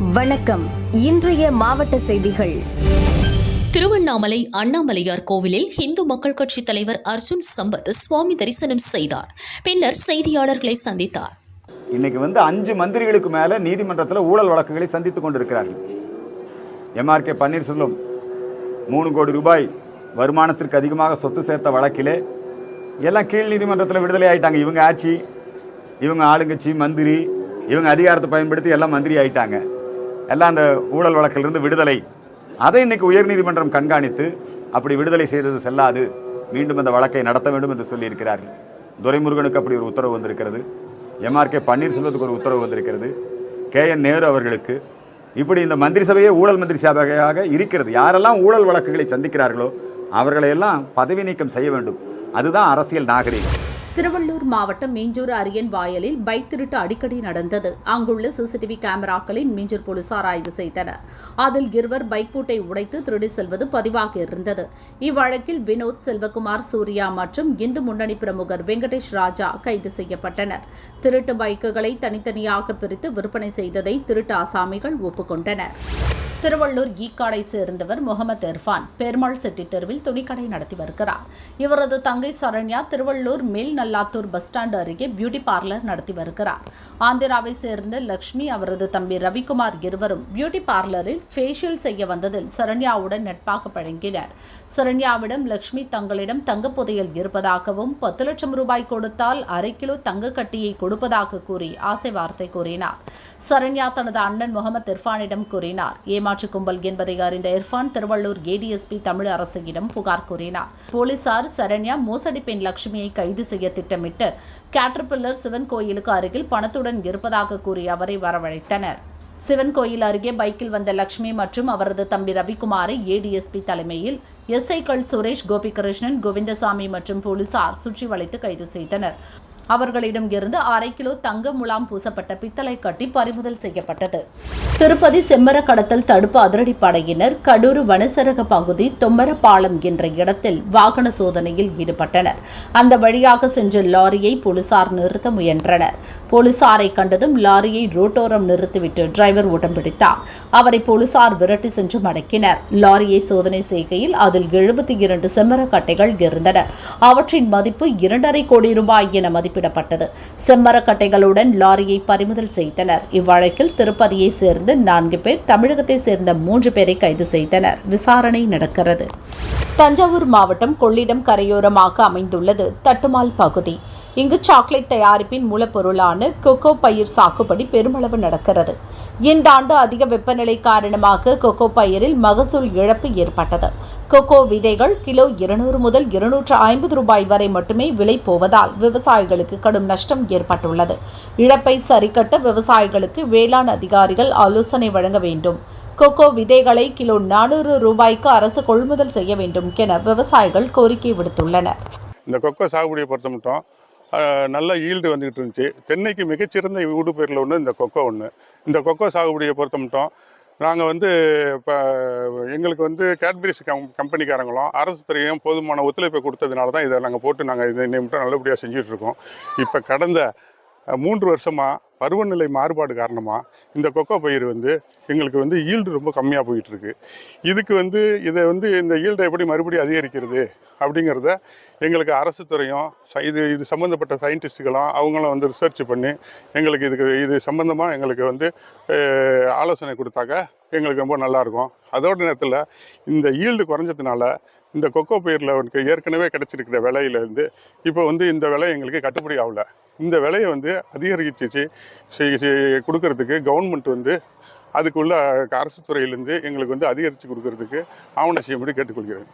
வணக்கம். இன்றைய மாவட்ட செய்திகள். திருவண்ணாமலை அண்ணாமலையார் கோவிலில் இந்து மக்கள் கட்சி தலைவர் அர்ஜுன் சம்பத் சுவாமி தரிசனம் செய்தார். பின்னர் செய்தியாளர்களை சந்தித்தார். இன்னைக்கு வந்து அஞ்சு மந்திரிகளுக்கு மேல நீதிமன்றத்தில் ஊழல் வழக்குகளை சந்தித்துக் கொண்டிருக்கிறார்கள். எம்ஆர்கே பன்னீர்செல்வம் மூணு கோடி ரூபாய் வருமானத்திற்கு அதிகமாக சொத்து சேர்த்த வழக்கிலே எல்லாம் கீழ் நீதிமன்றத்தில் விடுதலை ஆயிட்டாங்க. இவங்க ஆட்சி இவங்க ஆளுங்கட்சி மந்திரி இவங்க அதிகாரத்தை பயன்படுத்தி எல்லாம் மந்திரி ஆயிட்டாங்க. எல்லாம் அந்த ஊழல் வழக்கிலிருந்து விடுதலை. அதை இன்னைக்கு உயர்நீதிமன்றம் கண்காணித்து அப்படி விடுதலை செய்தது செல்லாது. மீண்டும் அந்த வழக்கை நடத்த வேண்டும் என்று சொல்லியிருக்கிறார்கள். துரைமுருகனுக்கு அப்படி ஒரு உத்தரவு வந்திருக்கிறது. எம்ஆர்கே பன்னீர்செல்வத்துக்கு ஒரு உத்தரவு வந்திருக்கிறது. கே என் நேரு அவர்களுக்கு. இப்படி இந்த மந்திரி சபையே ஊழல் மந்திரி சபையாக இருக்கிறது. யாரெல்லாம் ஊழல் வழக்குகளை சந்திக்கிறார்களோ அவர்களையெல்லாம் பதவி நீக்கம் செய்ய வேண்டும். அதுதான் அரசியல் நாகரிகம். திருவள்ளூர் மாவட்டம் மீஞ்சூர் அரியன் வாயலில் பைக் திருட்டு அடிக்கடி நடந்தது. அங்குள்ள சிசிடிவி கேமராக்களின் மீஞ்சூர் போலீசார் ஆய்வு செய்தனர். அதில் இருவர் பைக் பூட்டை உடைத்து திருடி செல்வது பதிவாக இருந்தது. இவ்வழக்கில் வினோத் செல்வகுமார் சூர்யா மற்றும் இந்து முன்னணி பிரமுகர் வெங்கடேஷ் ராஜா கைது செய்யப்பட்டனர். திருட்டு பைக்குகளை தனித்தனியாக பிரித்து விற்பனை செய்ததை திருட்டு ஆசாமிகள் ஒப்புக்கொண்டனர். திருவள்ளூர் ஈக்காடை சேர்ந்தவர் முகமது இர்ஃபான் பெருமாள் செட்டி தெருவில் துணிக்கடை நடத்தி வருகிறார். இவரது தங்கை சரண்யா திருவள்ளூர் மேல் நல்லாத்தூர் பஸ் ஸ்டாண்ட் அருகே பியூட்டி பார்லர் நடத்தி வருகிறார். ஆந்திராவை சேர்ந்த லக்ஷ்மி அவரது தம்பி ரவிக்குமார் இருவரும் பியூட்டி பார்லரில் ஃபேஷியல் செய்ய வந்ததில் சரண்யாவுடன் நட்பாக பழங்கினர் சரண்யாவிடம் லக்ஷ்மி தங்களிடம் தங்க புதையல் இருப்பதாகவும் பத்து லட்சம் ரூபாய் கொடுத்தால் அரை கிலோ தங்க கட்டியை கொடுப்பதாக கூறி ஆசை வார்த்தை கூறினார். சரண்யா தனது அண்ணன் முகமது இர்ஃபானிடம் கூறினார் ஏமாற்று கும்பல் என்பதை அறிந்த இர்ஃபான் திருவள்ளூர் ஏடிஎஸ்பி தமிழ் அரசிடம் புகார் கூறினார். போலீசார் சரண்யா மோசடி பெண் லட்சுமியை கைது செய்ய திட்டமிட்டு கேட்டர்பில்லர் சிவன் கோயிலுக்கு அருகில் பணத்துடன் இருப்பதாக கூறி அவரை வரவழைத்தனர். சிவன் கோயில் அருகே பைக்கில் வந்த லட்சுமி மற்றும் அவரது தம்பி ரவிக்குமாரை ஏடிஎஸ்பி தலைமையில் எஸ்ஐக்கள் சுரேஷ் கோபிகிருஷ்ணன் கோவிந்தசாமி மற்றும் போலீசார் சுற்றி வளைத்து கைது செய்தனர். அவர்களிடம் இருந்து அரை கிலோ தங்க முலாம் பூசப்பட்ட பித்தளை கட்டி பறிமுதல் செய்யப்பட்டது. திருப்பதி செம்மர கடத்தல் தடுப்பு அதிரடிப்படையினர் கடூர் வனசரக பகுதி தொம்மரப்பாலம் என்ற இடத்தில் வாகன சோதனையில் ஈடுபட்டனர். அந்த வழியாக சென்ற லாரியை போலீசார் நிறுத்த முயன்றனர். போலீசாரை கண்டதும் லாரியை ரோட்டோரம் நிறுத்திவிட்டு டிரைவர் ஓட்டம் பிடித்தார் அவரை போலீசார் விரட்டி சென்று மடக்கினர். லாரியை சோதனை செய்கையில் அதில் எழுபத்தி இரண்டு செம்மரக்கட்டைகள் இருந்தன. அவற்றின் மதிப்பு இரண்டரை கோடி ரூபாய் என மதிப்பு குறிப்பிடப்பட்டது. செம்மரக்கட்டைகளுடன் லாரியை பறிமுதல் செய்தனர். இவ்வழக்கில் திருப்பதியை சேர்ந்த நான்கு பேர் தமிழகத்தை சேர்ந்த மூன்று பேரை கைது செய்தனர். விசாரணை நடக்கிறது. தஞ்சாவூர் மாவட்டம் கொள்ளிடம் கரையோரமாக அமைந்துள்ளது தட்டுமால் பகுதி. இங்கு சாக்லேட் தயாரிப்பின் மூலப்பொருளான கொக்கோ பயிர் சாகுபடி பெருமளவு நடக்கிறது. இந்த ஆண்டு அதிக வெப்பநிலை காரணமாக கொக்கோ பயிரில் மகசூல் இழப்பு ஏற்பட்டது. கொக்கோ விதைகள் கிலோ இருநூறு முதல் இருநூற்று ஐம்பது ரூபாய் வரை மட்டுமே விலை போவதால் விவசாயிகளுக்கு கடும் நஷ்டம் ஏற்பட்டுள்ளது. இழப்பை சரிக்கட்ட விவசாயிகளுக்கு வேளாண் அதிகாரிகள் ஆலோசனை வழங்க வேண்டும். கொக்கோ விதைகளை கிலோ நானூறு ரூபாய்க்கு அரசு கொள்முதல் செய்ய வேண்டும் என விவசாயிகள் கோரிக்கை விடுத்துள்ளனர். இந்த கொக்கோ சாகுபடியை பொறுத்த மட்டும் நல்ல ஈல்டு வந்துகிட்டு இருந்துச்சு. தென்னைக்கு மிகச்சிறந்த ஊடுபயிரில் ஒன்று இந்த கொக்கோ ஒன்று இந்த கொக்கோ சாகுபடியை பொறுத்த மட்டும் நாங்கள் வந்து இப்போ எங்களுக்கு வந்து கேட்பரிஸ் கம் கம்பெனிக்காரங்களும் அரசு துறையும் போதுமான ஒத்துழைப்பை கொடுத்ததுனால தான் இதை நாங்கள் போட்டு நாங்கள் இதை இன்னை மட்டும் நல்லபடியாக செஞ்சிட்ருக்கோம் இப்போ கடந்த மூன்று வருஷமாக பருவநிலை மாறுபாடு காரணமாக இந்த கொக்கோ பயிர் வந்து எங்களுக்கு வந்து ஈல்டு ரொம்ப கம்மியாக போயிட்டுருக்கு. இதுக்கு வந்து இதை வந்து இந்த ஈல்டை எப்படி மறுபடியும் அதிகரிக்கிறது அப்படிங்கிறத எங்களுக்கு அரசு துறையும் இது இது சம்மந்தப்பட்ட சயின்டிஸ்ட்டுகளும் அவங்களும் வந்து ரிசர்ச் பண்ணி எங்களுக்கு இதுக்கு இது சம்மந்தமாக எங்களுக்கு வந்து ஆலோசனை கொடுத்தாக்க எங்களுக்கு ரொம்ப நல்லாயிருக்கும் அதோட நேரத்தில் இந்த ஈல்டு குறைஞ்சதுனால இந்த கொக்கோ பயிரில் அவனுக்கு ஏற்கனவே கிடச்சிருக்கிற விலையிலேருந்து இப்போ வந்து இந்த விலை எங்களுக்கு கட்டுப்படி ஆகல. இந்த விலையை வந்து அதிகரிச்சு செய்- செய்- கொடுக்கறதுக்கு கவர்மெண்ட் வந்து அதுக்குள்ள அரசு துறையிலேருந்து எங்களுக்கு வந்து அதிகரித்து கொடுக்கறதுக்கு ஆவணம் செய்யும்படி கேட்டுக்கொள்கிறேன்.